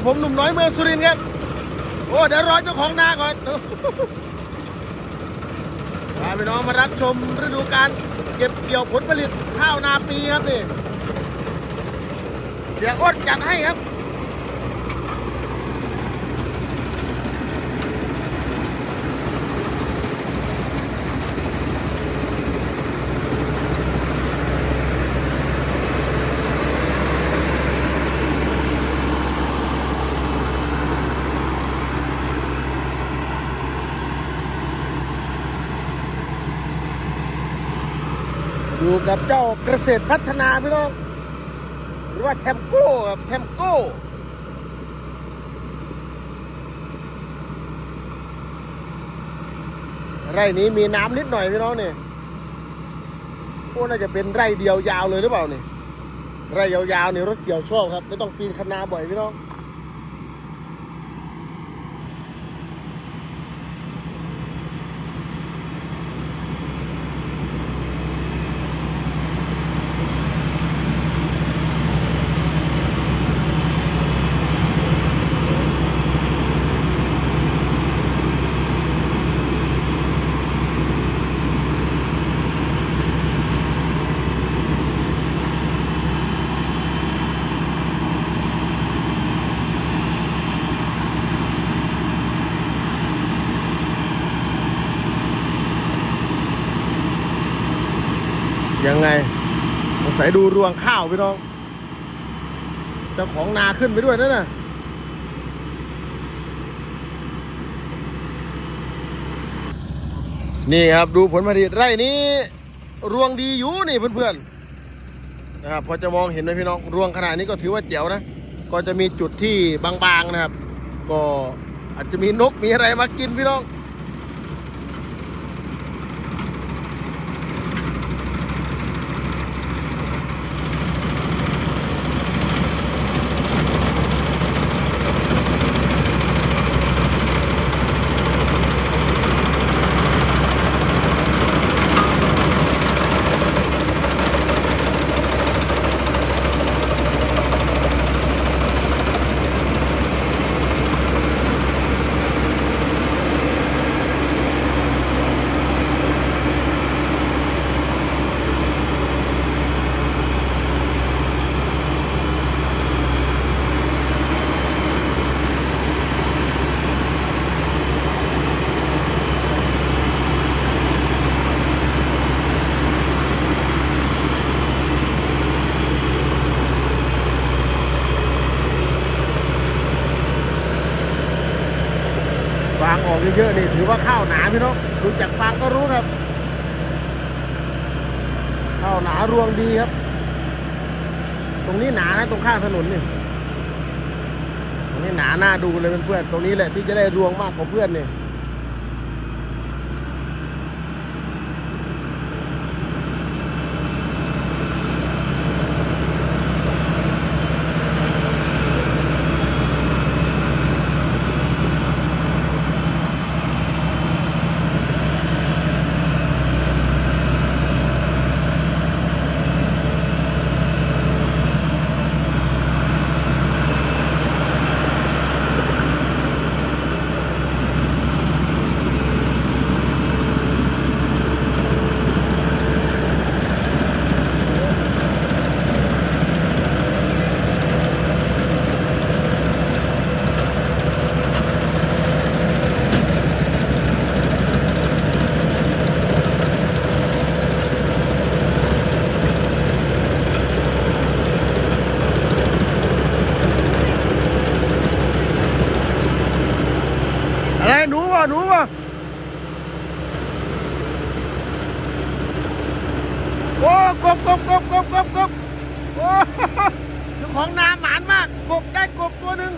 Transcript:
กับผมหนุ่มน้อยเมืองสุรินทร์ครับ โอ้ เดี๋ยวรอเจ้าของนาก่อนพาพี่น้องมารับชมฤดูการเก็บเกี่ยวผลผลิตข้าวนาปีครับนี่ เสียอ้นจัดให้ครับ อยู่กับเจ้าเกษตรพัฒนาพี่น้อง หรือว่าแทมโก้ครับแทมโก้ไร่นี้มีน้ำนิดหน่อยพี่น้องเนี่โอ้น่าจะเป็นไร่เดียวยาวเลยหรือเปล่านี่ไร่ยาวๆเนี่ยรถเกี่ยวชอบครับ ไม่ต้องปีนคันนาบ่อยพี่น้อง ยังไงสงสัยดูรวงข้าวพี่น้อง เจ้าของนาขึ้นไปด้วยนั่นน่ะนี่ครับดูผลผลิตไร่นี้ รวงดีอยู่นี่เพื่อนๆนะครับพอจะมองเห็นไหมพี่น้องรวงขนาดนี้ก็ถือว่าเจ๋วนะ ก็จะมีจุดที่บางๆนะครับ ก็อาจจะมีนกมีอะไรมากินพี่น้องางออกเยอะๆนี่ถือว่าข้าวหนาพี่น้องดูจากฟางก็รู้ครับ ข้าวหนารวงดีครับ ตรงนี้หนานะตรงข้างถนนนี่ตรงนี้หนาหน้าดูเลยเพื่อนๆตรงนี้แหละที่จะได้รวงมากกว่าเพื่อนนี่ะหนูวะโอ้กบกบกบกบกบกบโอ้เจ้าของนาหมานมาก กบได้กบตัวหนึ่ง